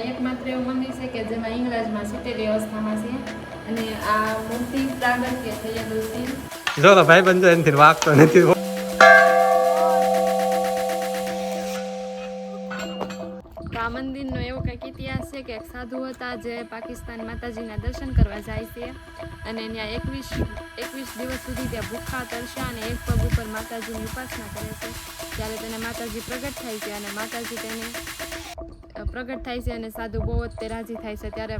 એકમાત્ર એવું મંદિર છે કે જેમાં ઇંગ્લેજમાં સીટેલી અવસ્થામાં છે. અને આ મૂર્તિ પ્રાગટ્ય થયેલું છે. જો ભાઈ બંધ એનથી વાગતો નથી. આ મંદિરનો એવો કંઈક ઇતિહાસ છે કે એક સાધુ હતા જે પાકિસ્તાન માતાજીના દર્શન કરવા જાય છે. અને ત્યાં એકવીસ એકવીસ દિવસ સુધી ત્યાં ભૂખા તરસ્યા અને એક પગ ઉપર માતાજીની ઉપાસના કરે છે. ત્યારે તેને માતાજી પ્રગટ થાય છે અને માતાજી તેને પ્રગટ થાય છે અને સાધુ બહુ જ તે રાજી થાય છે. ત્યારે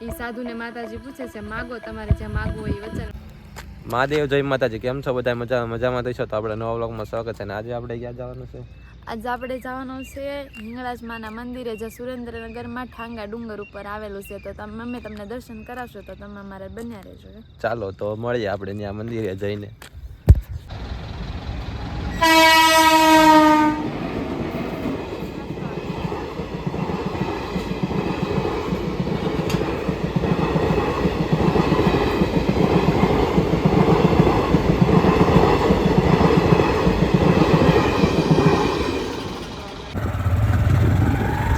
એ સાધુને માતાજી પૂછે છે માગો તમારે જે માગવું હોય એ વચન. મહાદેવ જય માતાજી. કેમ છો બધા? મજા મજામાં થઈશો તો આપણે નવા વ્લોગમાં સ્વાગત છે. અને આજે આપણે ક્યાં જવાનું છે? આજે આપણે જવાનું છે હિંગળાજ માના મંદિરે જે સુરેન્દ્રનગરમાં ઠાંગા ડુંગર ઉપર આવેલું છે. તો તમે મમ્મી તમને દર્શન કરાવશો તો તમે અમારે બન્યા રહેજો ચાલો તો મળીએ આપણે ત્યાં મંદિરે જઈને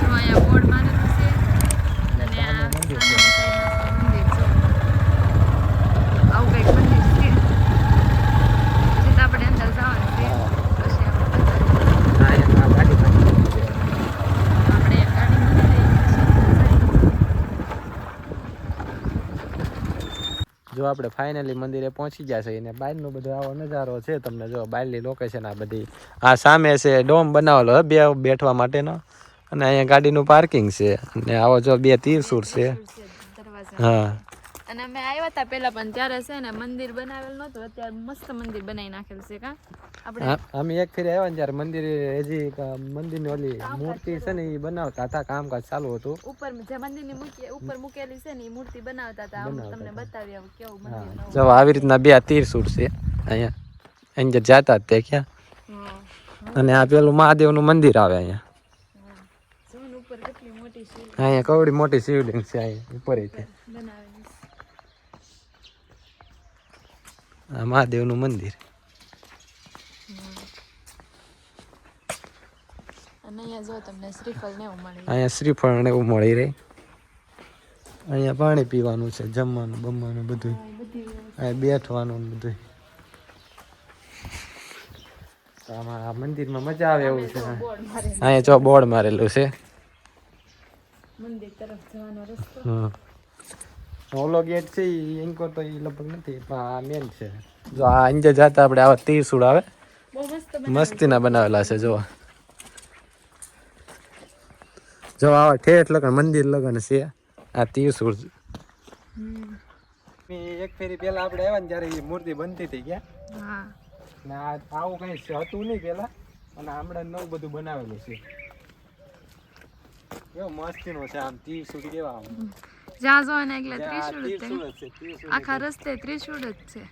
જો અહીંયા બોર્ડ મારેલું છે અને આ સામેની સાઈડમાં મંદિર છે આવું કંઈક મંદિર છે પછી તો આપણે અંદર જવાનું છે પછી આપણે બતાવીએ. આપણે ગાડીમાં લઈ જો આપણે ફાઇનલી મંદિરે પહોંચી ગયા છે અને બહારનો બધો આવો નજારો છે તમને જો બહારની લોકેશન આ બધી. આ સામે છે ડોમ બનાવેલો હે બે બેઠવા માટેનો. અને અહીંયા ગાડીનું પાર્કિંગ છે. અને આવો જો બે તીરસુર છે. હા. અને અમે આવ્યા હતા પેલા પણ ત્યારે છે ને મંદિર બનાવેલ નહોતું અત્યારે મસ્ત મંદિર બનાવી નાખેલ છે કા. આપણે અમે એક ફેરી આવ્યા ને ત્યારે મંદિર હજી મંદિરની ઓલી મૂર્તિ છે ને એ બનાવતા હતા કામકાજ ચાલુ હતું. ઉપર જે મંદિરની મૂકી ઉપર મૂકેલી છે ને એ મૂર્તિ બનાવતા હતા આમ તમને બતાવી આવું કેવું મંદિર જો આવી રીતના બે તીરસુર છે અહીંયા. અંદર જાતા તે ક્યાં અને આ પેલું મહાદેવનું મંદિર આવે અહીંયા. ને અહીંયા કવડી મોટી શિવલિંગ છે અહીંયા ઉપર છે બનાવેલી છે. આ મહાદેવનું મંદિર. અહીંયા શ્રીફળ ને એવું મળી અહીંયા શ્રીફળ એવું મળી રહે. અહીંયા પાણી પીવાનું છે જમવાનું બમવાનું બધું. અહીંયા બેઠવાનું બધું આ મંદિરમાં મજા આવે એવું છે અહીંયા જો બોર્ડ મારેલું છે. મંદિર તરફ જવાનો રસ્તો. ઓલો ગેટ છે એ એન્કો તો એ લગભગ નથી પણ આ મેન છે. જો આ અંજે જાતા આપણે આવા તીરસુડ આવે. મસ્તીના બનાવેલા છે જો જો આવા ઠેઠ લગન મંદિર લગન છે આ તીર સુડ એક ફેરી પેલા આપણે આવ્યા ને ત્યારે એ મૂર્તિ બનતી હતી હા. ને આ આવું કઈ હતું નહીં પેલા અને હમણાં નવું બધું બનાવેલું છે. કેવો મસ્તીનો છે આમ તીરસુડ કેવા આમ. જ્યાં જો ને એટલે ત્રિશુળ જ છે. આખા રસ્તે ત્રિશુળ જ છે.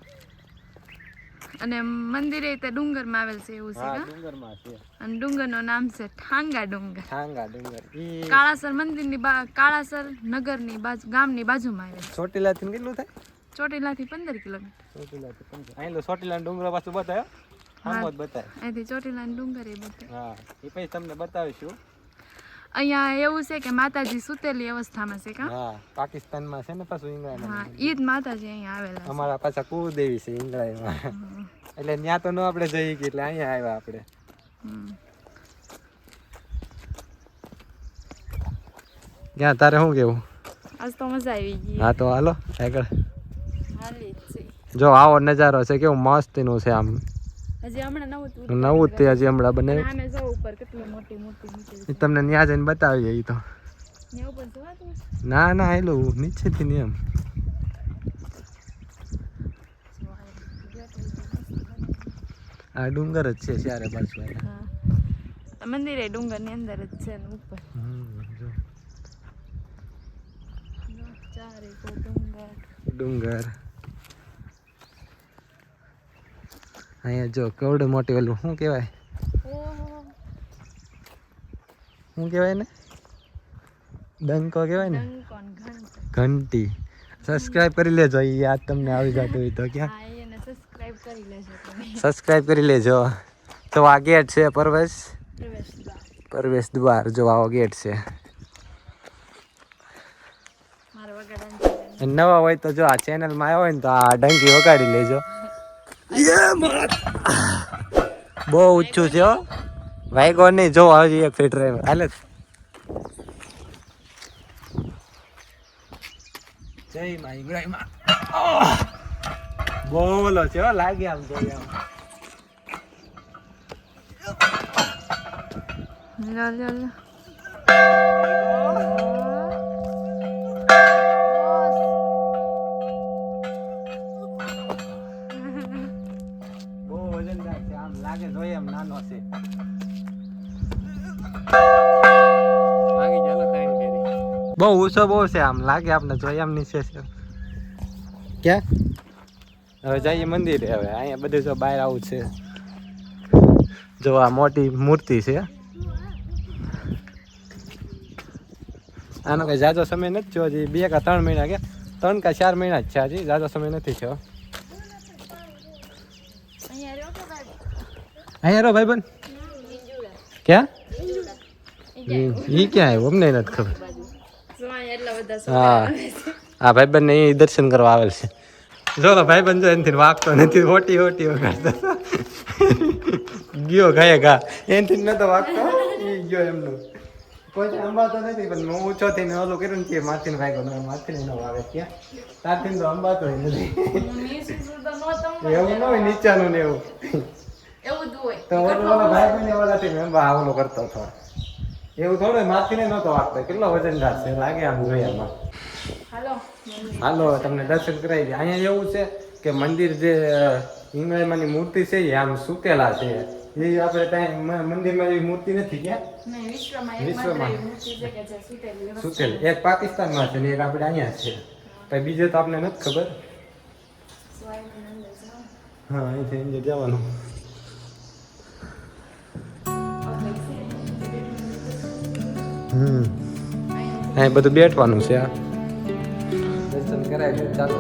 અને મંદિરે તે ડુંગરમાં આવેલ છે એવું છે ડુંગરમાં છે. અને ડુંગરનું નામ છે ઠાંગા ડુંગર. ઠાંગા ડુંગર. ની કાળાસર મંદિરની બા કાળાસર નગરની બાજુ ગામની બાજુમાં આવેલ ચોટીલાથી કેટલું થાય? ચોટીલાથી પંદર કિલોમીટર. ચોટીલાથી પંદર. અહીં લો ચોટીલા ડુંગર પાછું બતાવ્યો આમ જ બતાવે. અહીંથી ચોટીલા ડુંગર એ બધે હા એ પછી તમને બતાવીશું. અહીંયા એવું છે કે માતાજી સુતેલી અવસ્થામાં છે કા? હા પાકિસ્તાનમાં છે ને પાછું હા ઈ જ માતાજી અહીંયા આવેલા છે. અમારા પાછા કુળદેવી છે ઇંગ્લેન્ડમાં એટલે ત્યાં તો ન આપણે જઈએ કે એટલે અહીંયા આવ્યા આપણે. ક્યાં તારે શું કેવું? આજ તો મજા આવી ગઈ. હા તો હાલો આગળ. જ આવો નજારો છે કેવું મસ્તીનું છે આમ. હજી હમણાં નવું નવું તે હજી હમણાં બનાવ્યું આમે જો ઉપર કેટલી મોટી મોટી મૂકેલી તમને ત્યાં જઈને બતાવીએ તો. ના ના એલું નીચેથી ને એમ. આ ડુંગર જ છે ચારે બાજુ મંદિરે હા. મંદિર એ ડુંગરની અંદર જ છે ને ઉપર. હમ, જો. ડુંગર. ડુંગર. અહીંયા જો કેવડે મોટી ઓલું શું કહેવાય? શું કહેવાય ને ડંકો કહેવાય ને? ઘંટી. સબસ્ક્રાઇબ કરી લેજો એ યાદ તમને આવી જતું હોય તો ક્યાં? સબસ્ક્રાઇબ કરી લેજો તો આ ગેટ છે પરવેશ. પરવેશ દ્વાર. જો આવો ગેટ છે. નવા હોય તો જો આ ચેનલમાં આવ્યો હોય ને તો આ ડંકી વગાડી લેજો. બહુ ઊંચું છે વાઈગો નહીં જો હજી એક ફીટ રહે હાલે. જય માં ઇબ્રાહિમ. બોલો છે હો લાગે આમ તો આમ લો, લો, લો. બહુ વજનદાર છે આમ લાગે જોઈએ એમ નાનો છે. બહુ ઊંચો બહુ છે આમ લાગે આપણે જોઈએ એમ નીચે છે. ક્યાં? હવે જઈએ મંદિરે હવે અહીંયા બધું જો બહાર આવું છે. જો આ મોટી મૂર્તિ છે. આનો કઈ જાજો સમય નથી થયો હજી બે કા ત્રણ મહિના કે ત્રણ કા ચાર મહિના જ છે હજી જાજો સમય નથી થયો અહીંયા રહ્યો કે બાજુ? અહીંયા રહો ભાઈ બન ક્યાં એ ક્યાં આવ્યું? અમને નથી ખબર. બધા હા. હા ભાઈ ને ઈ દર્શન કરવા આવેલ છે. જો તો ભાઈબંધ જો એનથી વાગતો નથી ઓટી ઓટી વગાડતો. ગયો ગાય ગા. એનથી નતો વાગતો. એ ગયો એમનું. કોઈ અંબાતો નથી પણ હું ઊંચો થઈને ઓલું કર્યું ને કે માથીને વાગ્યો ને માથીને ન ક્યાં? તારથી તો અંબાતો નથી. એવું ન હોય નીચાનું ને એવું. એવું જ હોય. તો ઓલો ઓલો ભાઈબંધ ને ઓલાથી મેંબા આવલો કરતો હતો. એવું થોડું માથીને નતો વાગતો. કેટલો વજનદાર છે લાગે આમ જોયામાં હાલો હાલો તમને દર્શન કરાવી દે. અહીંયા એવું છે કે મંદિર જે હિંગળાઈમાંની મૂર્તિ છે એ આમ સુકેલા છે. એ આપણે ત્યાં મ- મંદિરમાં એવી મૂર્તિ નથી ક્યાં? વિશ્વમાં સુતેલી એક પાકિસ્તાનમાં છે ને એક આપણે અહીંયા છે. પછી બીજે તો આપણે નથી ખબર. હા અહીંથી જવાનું. હમ અહીં બધું બેઠવાનું છે આ દર્શન કરાવી ચાલો.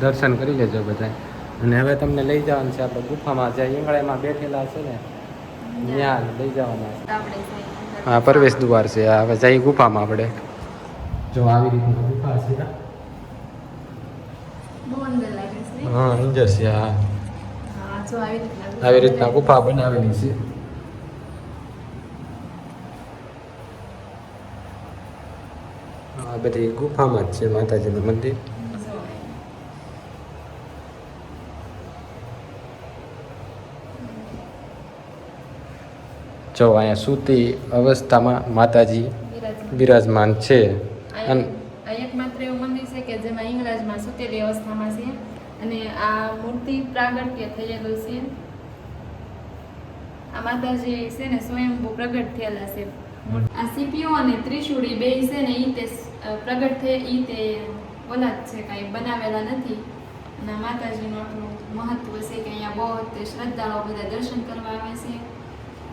દર્શન કરી લેજો બધા અને હવે તમને લઈ જવાનું છે આપણે ગુફામાં જ્યાં ઈંગળામાં બેઠેલા છે ને ત્યાં લઈ જવાના છે. હા પ્રવેશ દ્વાર છે હવે જઈ ગુફામાં આપણે. જો આવી રીતની ગુફા છે? હા ઇન્જર છે હા. જો આવી રીતના ગુફા બનાવેલી છે. આ બધી ગુફામાં જ છે માતાજીનું મંદિર. જો. અહીંયા સૂતી અવસ્થામાં માતાજી બિરાજમાન. છે. અને આ એકમાત્ર એવું મંદિર છે કે જેમાં ઇંગરાજમાં સુતેલી અવસ્થામાં છે. અને આ મૂર્તિ પ્રાગટ્ય થયેલું છે. આ માતાજી છે ને સ્વયંભૂ પ્રગટ થયેલા છે. આ સીપીઓ અને ત્રિશુળી બે છે ને ઈ તે પ્રગટ થયે ઈ તે ઓલા જ છે કાંઈ બનાવેલા નથી. અને માતાજી માતાજીનું આટલું મહત્વ છે કે અહીંયા બહુ શ્રદ્ધાળુઓ બધા દર્શન કરવા આવે છે.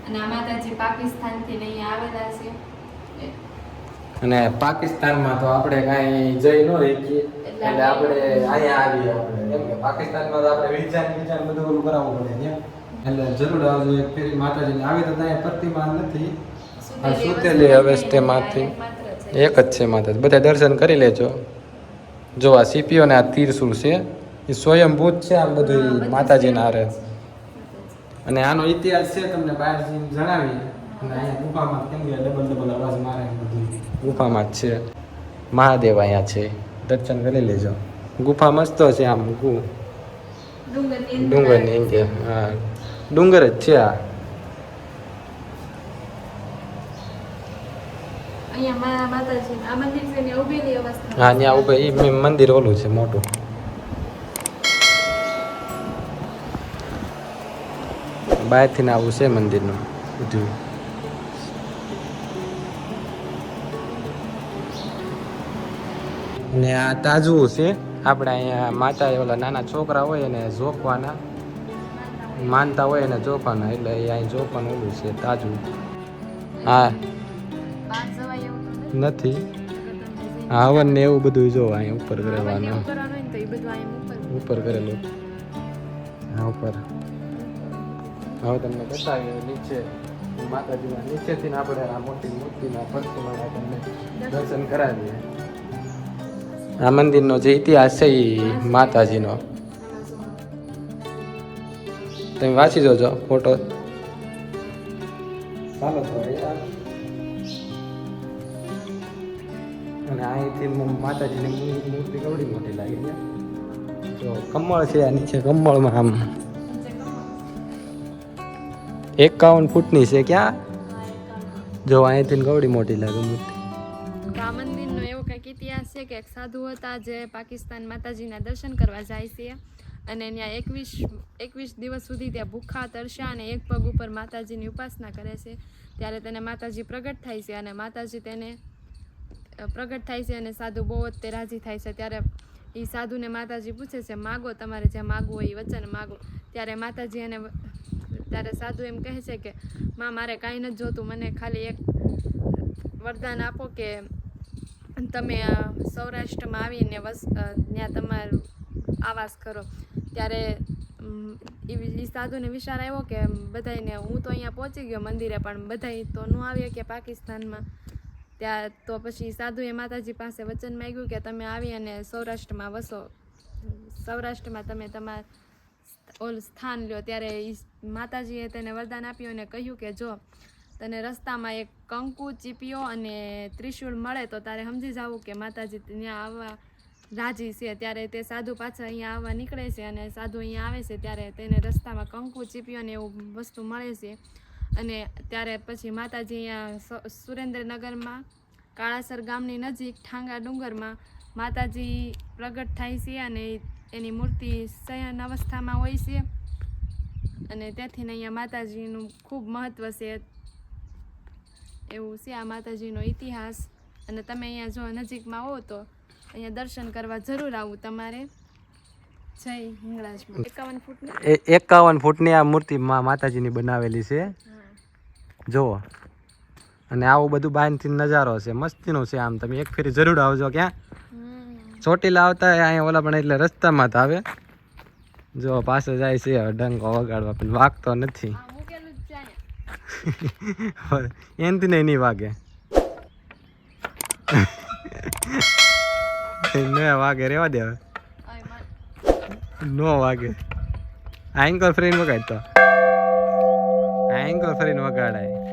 અને આ માતાજી પાકિસ્તાનથી ને અહીંયા આવેલા છે. અને પાકિસ્તાનમાં તો આપણે કાંઈ જઈ ન શકીએ. એટલે આપણે અહીંયા આવીએ આપણે. કેમ કે પાકિસ્તાનમાં તો આપણે વિઝા ને બધું ઓલું કરાવવું પડે એટલે જરૂર આવજો એક ફેરી માતાજીને. આવી તો ત્યાં પ્રતિમા નથી. સુતેલી હવે તે છે. એક જ છે માતાજી. બધા દર્શન કરી લેજો. જો આ સીપીઓ ને આ તીરસુલ છે એ સ્વયંભૂત છે આમ બધું માતાજીના હારે. અને આનો ઇતિહાસ છે તમને બહાર જણાવી અને અહીંયા ગુફામાં કેમ કે ડબલ ડબલ અવાજ મારે બધું. ગુફામાં જ છે. મહાદેવ અહીંયા છે. દર્શન કરી લેજો. ગુફા મસ્ત છે આમ ગુ ડુંગરની એમ કે હા. ડુંગર જ છે આ. હા ત્યાં ઉભે એ મંદિર ઓલું છે મોટું. બહારથી આવું છે મંદિરનું. બધું. ને આ તાજવું છે. આપણે અહીંયા માતા ઓલા નાના છોકરા હોય એને જોખવાના માનતા હોય એને જોખવાના એટલે અહીં જોખવાનું ઓલું છે તાજવું. હા. નથી. હવન ને એવું બધું જો અહીં ઉપર કરવાનું અહીંયા ઉપર કરેલું. હા ઉપર. હવે તમને બતાવીએ, નીચે, માતાજીના નીચેથી આપણે આ મોટી મૂર્તિના પ્રતિમાના તમને દર્શન કરાવીએ. આ મંદિરનો જે ઇતિહાસ છે એ માતાજીનો. તમે વાંચી જોજો ફોટો ચાલો તો અને અહીંથી માતાજીની મૂર્તિ કવડી મોટી લાગી છે તો કમળ છે આ નીચે, કમળમાં આમ એકાવન ફૂટની છે ક્યાં? જો અહીંથી ગવડી મોટી લાગે મૂર્તિ મંદિરનો એવો કંઈક ઇતિહાસ છે કે એક સાધુ હતા જે પાકિસ્તાન માતાજીના દર્શન કરવા જાય છે અને ત્યાં એકવીસ એકવીસ દિવસ સુધી ત્યાં ભૂખા, તરસ્યા અને એક પગ ઉપર માતાજીની ઉપાસના કરે છે. ત્યારે તેને માતાજી પ્રગટ થાય છે અને માતાજી તેને પ્રગટ થાય છે અને સાધુ બહુ જ તે રાજી થાય છે. ત્યારે એ સાધુને માતાજી પૂછે છે, માગો તમારે જે માગવું હોય એ વચન માગો. ત્યારે માતાજી એને ત્યારે સાધુ એમ કહે છે કે, માં, મારે કાંઈ નથી જોતું. મને ખાલી એક વરદાન આપો કે તમે સૌરાષ્ટ્રમાં આવીને વસ ત્યાં તમારું આવાસ કરો. ત્યારે એ સાધુને વિચાર આવ્યો કે બધાયને હું તો અહીંયા પહોંચી ગયો મંદિરે, પણ બધાય તો ન આવીએ કે પાકિસ્તાનમાં. ત્યાં તો પછી સાધુએ માતાજી પાસે વચન માગ્યું કે, તમે આવી અને સૌરાષ્ટ્રમાં વસો. સૌરાષ્ટ્રમાં તમે તમાર ઓલું સ્થાન લ્યો. ત્યારે માતાજીએ તેને વરદાન આપ્યું અને કહ્યું કે જો તને રસ્તામાં એક કંકુ, ચીપિયો અને ત્રિશૂળ મળે તો તારે સમજી જવું કે માતાજી ત્યાં આવવા રાજી છે. ત્યારે તે સાધુ પાછા અહીંયા આવવા નીકળે છે અને સાધુ અહીંયા આવે છે ત્યારે તેને રસ્તામાં કંકુ, ચીપિયો ને એવું વસ્તુ મળે છે. અને ત્યારે પછી માતાજી અહીંયા સુરેન્દ્રનગરમાં, કાળાસર ગામની નજીક ઠાંગા ડુંગરમાં માતાજી પ્રગટ થાય છે અને એની મૂર્તિ શયન અવસ્થામાં હોય છે. અને ત્યાંથી અહીંયા માતાજીનું ખૂબ મહત્ત્વ છે. એવું છે આ માતાજીનો ઇતિહાસ. અને તમે અહીંયા જો નજીકમાં હો તો અહીંયા દર્શન કરવા જરૂર આવવું તમારે. જય એકાવન ફૂટની? એકાવન ફૂટની આ મૂર્તિ માતાજીની બનાવેલી છે. જુઓ. અને આવું બધું બાંધથી નજારો છે. મસ્તીનો છે આમ. તમે એક ફેરી જરૂર આવજો ક્યાં. ચોટીલા આવતા અહીંયા ઓલા પણ એટલે રસ્તામાં જ આવે. જો પાસે જાય છે ડંકો વગાડવા પણ વાગતો નથી. આ એનથી નહીં નહીં વાગે. ન વાગે રેવા દે હવે. નો વાગે. એન્કલ ફ્રેન વગાડતો. એન્કલ ફ્રેન વગાડાય.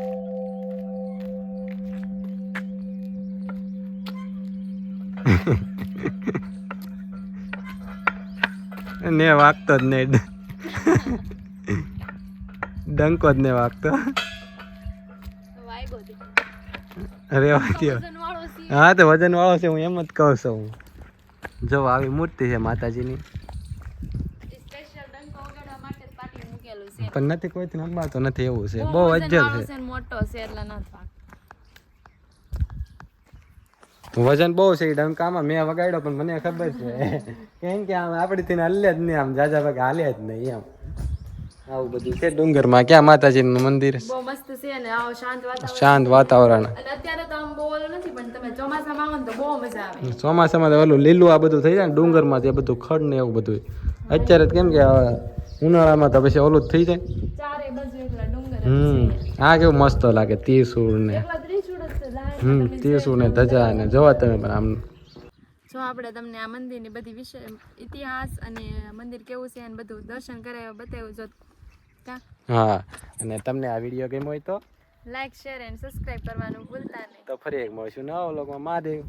ને વાગતો જ નહીં. ડંકો જ નહીં વાગતો. દ્યો. હા તો વજન વાળો છે હું એમ જ કહું છું. હું જો આવી મૂર્તિ છે માતાજીની. પણ નથી કોઈથી નંબાતો નથી એવું છે. બહુ અજ્જલ છે. મોટો છે એટલે નથી વાગતો. વજન બહુ છે ડંકામાં. મેં વગાડ્યો પણ મને ખબર છે. કેમ કે આમ આપણી થી હલે જ નહીં આમ જાજા ભાગે હાલે જ નહીં એમ. આવું બધું છે. ડુંગરમાં ક્યાં માતાજીનું મંદિર? બહુ મસ્ત છે ને આવો શાંત વાતાવરણ. શાંત વાતાવરણ. અત્યારે તો આમ બહુ ઓલું નથી પણ તમે ચોમાસામાં આવો તો બહુ મજા આવે. ચોમાસામાં તો ઓલું લીલું આ બધું થઈ જાય ને ડુંગરમાં તે બધું ખડ ને એવું બધું. અત્યારે કેમ કે ઉનાળામાં તો પછી ઓલું જ થઈ જાય. ચારે બાજુ એકલા ડુંગર હમ. આ કેવું મસ્ત લાગે તીસુર ને. હમ ને ધજા ને જોવા તમે પણ આમ. જો આપણે તમને આ મંદિરની બધી વિશે ઇતિહાસ અને મંદિર કેવું છે અને બધું દર્શન કરાવ્યા બતાવ્યું જો હા અને તમને આ વીડિયો ગમ્યો હોય તો? લાઈક શેર એન્ડ સબસ્ક્રાઇબ કરવાનું ભૂલતા નહીં. તો ફરી એક મળશું નવા વ્લોગમાં મહાદેવ.